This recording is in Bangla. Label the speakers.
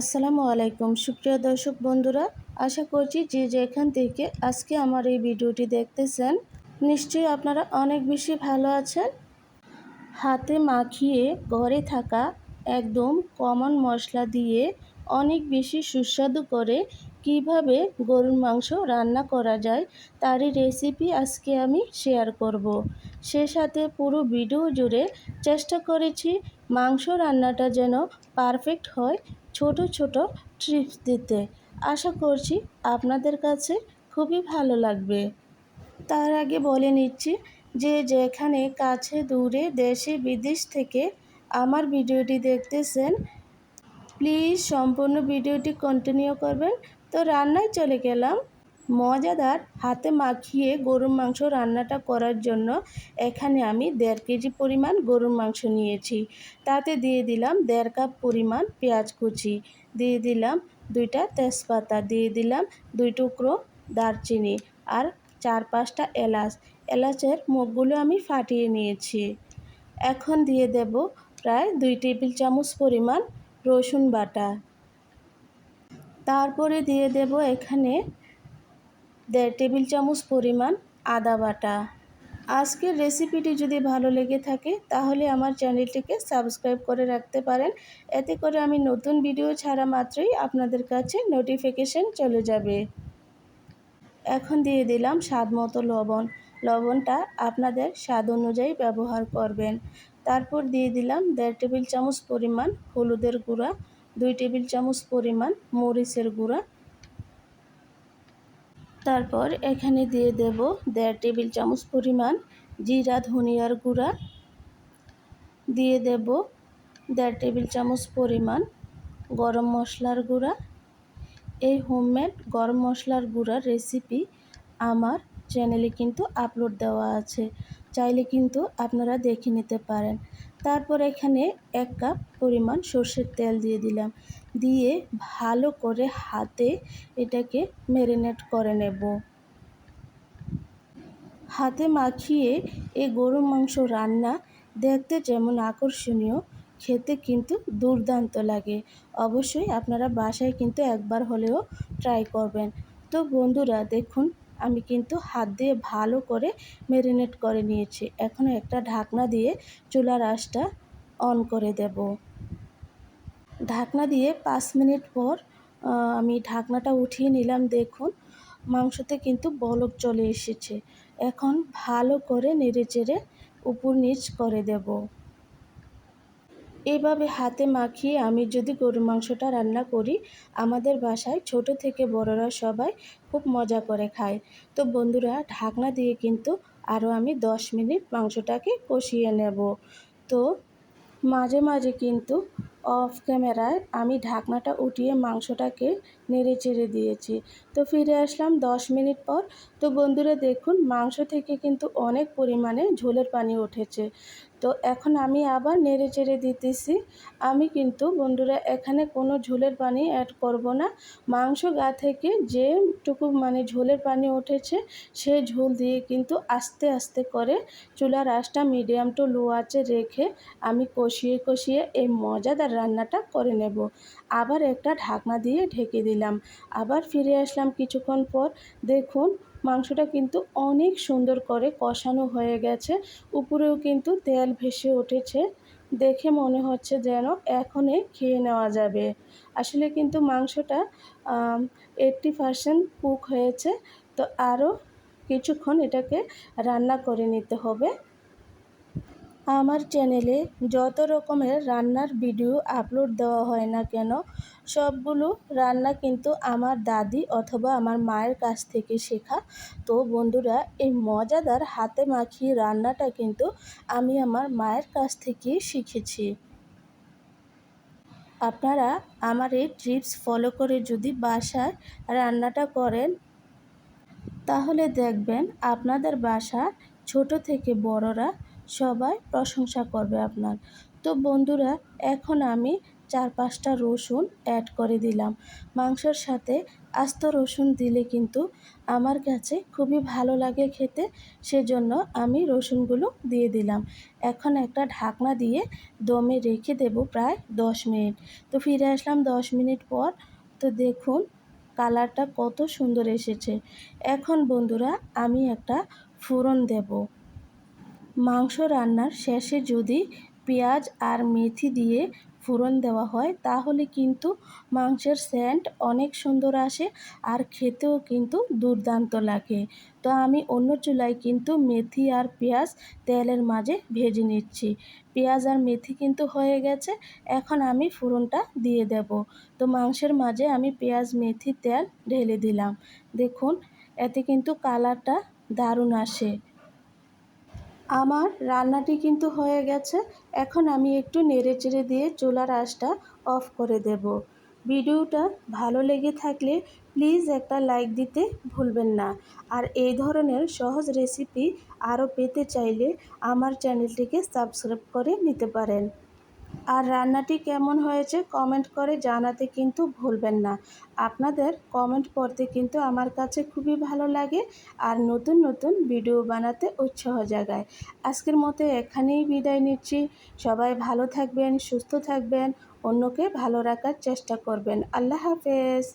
Speaker 1: আসসালামু আলাইকুম, সুপ্রিয় দর্শক বন্ধুরা, আশা করছি যে যেখান থেকে আজকে আমার এই ভিডিওটি দেখতেছেন, নিশ্চয়ই আপনারা অনেক বেশি ভালো আছেন হাতে মাখিয়ে ঘরে থাকা একদম কমন মশলা দিয়ে অনেক বেশি সুস্বাদু করে কীভাবে গরুর মাংস রান্না করা যায়, তারই রেসিপি আজকে আমি শেয়ার করব। সে সাথে পুরো ভিডিও জুড়ে চেষ্টা করেছি মাংস রান্নাটা যেন পারফেক্ট হয় ছোট ছোট ট্রিপস দিতে। আশা করছি আপনাদের কাছে খুবই ভালো লাগবে। তার আগে বলে নিচ্ছি যে যেখানে কাছে, দূরে, দেশে, বিদেশ থেকে আমার ভিডিওটি দেখতেছেন প্লিজ সম্পূর্ণ ভিডিওটি কন্টিনিউ করবেন। তো রান্নায় চলে গেলাম। মজাদার হাতে মাখিয়ে গরুর মাংস রান্নাটা করার জন্য এখানে আমি দেড় কেজি পরিমাণ গরুর মাংস নিয়েছি। তাতে দিয়ে দিলাম দেড় কাপ পরিমাণ পেঁয়াজ কুচি, দিয়ে দিলাম দুইটা তেজপাতা, দিয়ে দিলাম দুই টুকরো দারচিনি আর চার পাঁচটা এলাচ। এলাচের মুখগুলো আমি ফাটিয়ে নিয়েছি। এখন দিয়ে দেব প্রায় দুই টেবিল চামচ পরিমাণ রসুন বাটা। তারপরে দিয়ে দেব এখানে দেড় টেবিল চামচ পরিমাণ আদা বাটা। আজকের রেসিপিটি যদি ভালো লেগে থাকে, তাহলে আমার চ্যানেলটিকে সাবস্ক্রাইব করে রাখতে পারেন। এতে করে আমি নতুন ভিডিও ছাড়া মাত্রই আপনাদের কাছে নোটিফিকেশন চলে যাবে। এখন দিয়ে দিলাম স্বাদ মতো লবণ। লবণটা আপনাদের স্বাদ অনুযায়ী ব্যবহার করবেন। তারপর দিয়ে দিলাম দেড় টেবিল চামচ পরিমাণ হলুদের গুঁড়া, দুই টেবিল চামচ পরিমাণ মরিচের গুঁড়া তারপর এখানে দিয়ে দেব দেড় টেবিল চামচ পরিমাণ জিরা ধনিয়ার গুঁড়া। দিয়ে দেব দেড় টেবিল চামচ পরিমাণ গরম মশলার গুঁড়া। এই হোমমেড গরম মশলার গুঁড়ার রেসিপি আমার চ্যানেলে কিন্তু আপলোড দেওয়া আছে। চাইলে কিন্তু আপনারা দেখে নিতে পারেন। তারপর এখানে এক কাপ পরিমাণ সর্ষের তেল দিয়ে দিলাম। দিয়ে ভালো করে হাতে এটাকে ম্যারিনেট করে নেব। হাতে মাখিয়ে এই গরুর মাংস রান্না দেখতে যেমন আকর্ষণীয়, খেতে কিন্তু দুর্দান্ত লাগে। অবশ্যই আপনারা বাসায় কিন্তু একবার হলেও ট্রাই করবেন। তো বন্ধুরা, দেখুন আমি কিন্তু হাত দিয়ে ভালো করে ম্যারিনেট করে নিয়েছি। এখন একটা ঢাকনা দিয়ে চুলার আঁচটা অন করে দেব। ঢাকনা দিয়ে পাঁচ মিনিট পর আমি ঢাকনাটা উঠিয়ে নিলাম। দেখুন, মাংসতে কিন্তু বলক চলে এসেছে। এখন ভালো করে নেড়ে চেড়ে উপর নিচ করে দেব। এভাবে হাতে মাখিয়ে আমি যদি গরুর মাংসটা রান্না করি, আমাদের বাসায় ছোট থেকে বড়রা সবাই খুব মজা করে খায়। তো বন্ধুরা, ঢাকনা দিয়ে কিন্তু আরও আমি দশ মিনিট মাংসটাকে কষিয়ে নেব। তো মাঝে মাঝে কিন্তু অফ ক্যামেরায় আমি ঢাকনাটা উঠিয়ে মাংসটাকে নেড়ে চেড়ে দিয়েছি। তো ফিরে আসলাম দশ মিনিট পর। তো বন্ধুরা দেখুন, মাংস থেকে কিন্তু অনেক পরিমাণে ঝোলের পানি উঠেছে। তো এখন আমি আবার নেড়ে চেড়ে দিতেছি। আমি কিন্তু বন্ধুরা এখানে কোনো ঝোলের পানি অ্যাড করব না। মাংস গা থেকে যেটুকু মানে ঝোলের পানি উঠেছে, সেই ঝোল দিয়ে কিন্তু আস্তে আস্তে করে চুলার আঁচটা মিডিয়াম টু লো আঁচে রেখে আমি কষিয়ে কষিয়ে এই মজাদার রান্নাটা করে নেব। আবার একটা ঢাকনা দিয়ে ঢেকে দিলাম। আবার ফিরে আসলাম কিছুক্ষণ পর। দেখুন, মাংসটা কিন্তু অনেক সুন্দর করে কষানো হয়ে গেছে। উপরেও কিন্তু তেল ভেসে উঠেছে। দেখে মনে হচ্ছে যেন এখনই খেয়ে নেওয়া যাবে। আসলে কিন্তু মাংসটা এইট্টি পারসেন্ট কুক হয়েছে। তো আরও কিছুক্ষণ এটাকে রান্না করে নিতে হবে। আমার চ্যানেলে যত রকমের রান্নার ভিডিও আপলোড দেওয়া হয় না কেন, সবগুলো রান্না কিন্তু আমার দাদি অথবা আমার মায়ের কাছ থেকে শেখা। তো বন্ধুরা, এই মজাদার হাতে মাখিয়ে রান্নাটা কিন্তু আমি আমার মায়ের কাছ থেকে শিখেছি। আপনারা আমার এই ট্রিপস ফলো করে যদি বাসায় রান্নাটা করেন, তাহলে দেখবেন আপনাদের বাসা ছোট থেকে বড়রা সবাই প্রশংসা করবে আপনার। তো বন্ধুরা, এখন আমি চার পাঁচটা রসুন অ্যাড করে দিলাম। মাংসর সাথে আস্ত রসুন দিলে কিন্তু আমার কাছে খুবই ভালো লাগে খেতে, সেজন্য আমি রসুনগুলো দিয়ে দিলাম। এখন একটা ঢাকনা দিয়ে দমে রেখে দেব প্রায় দশ মিনিট। তো ফিরে আসলাম দশ মিনিট পর। তো দেখুন, কালারটা কত সুন্দর এসেছে। এখন বন্ধুরা, আমি একটা ফোড়ন দেব। মাংস রান্নার শেষে যদি পেঁয়াজ আর মেথি দিয়ে ফোড়ন দেওয়া হয়, তাহলে কিন্তু মাংসের সেন্ট অনেক সুন্দর আসে আর খেতেও কিন্তু দুর্দান্ত লাগে। তো আমি অন্য চুলায় কিন্তু মেথি আর পেঁয়াজ তেলের মাঝে ভেজে নিচ্ছি। পেঁয়াজ আর মেথি কিন্তু হয়ে গেছে, এখন আমি ফোড়নটা দিয়ে দেব। তো মাংসের মাঝে আমি পেঁয়াজ, মেথি, তেল ঢেলে দিলাম। দেখুন, এতে কিন্তু কালারটা দারুণ আসে। আমার রান্নাটি কিন্তু হয়ে গেছে। এখন আমি একটু নেড়ে চেড়ে দিয়ে চুলার আঁচটা অফ করে দেব। ভিডিওটা ভালো লেগে থাকলে প্লিজ একটা লাইক দিতে ভুলবেন না। আর এই ধরনের সহজ রেসিপি আরও পেতে চাইলে আমার চ্যানেলটিকে সাবস্ক্রাইব করে নিতে পারেন। আর রান্নাটি কেমন হয়েছে কমেন্ট করে জানাতে কিন্তু ভুলবেন না। আপনাদের কমেন্ট পড়তে কিন্তু আমার কাছে খুবই ভালো লাগে আর নতুন নতুন ভিডিও বানাতে উৎসাহ জাগায়। আজকের মতো এখানেই বিদায় নিচ্ছি। সবাই ভালো থাকবেন, সুস্থ থাকবেন, অন্যকে ভালো রাখার চেষ্টা করবেন। আল্লাহ হাফেজ।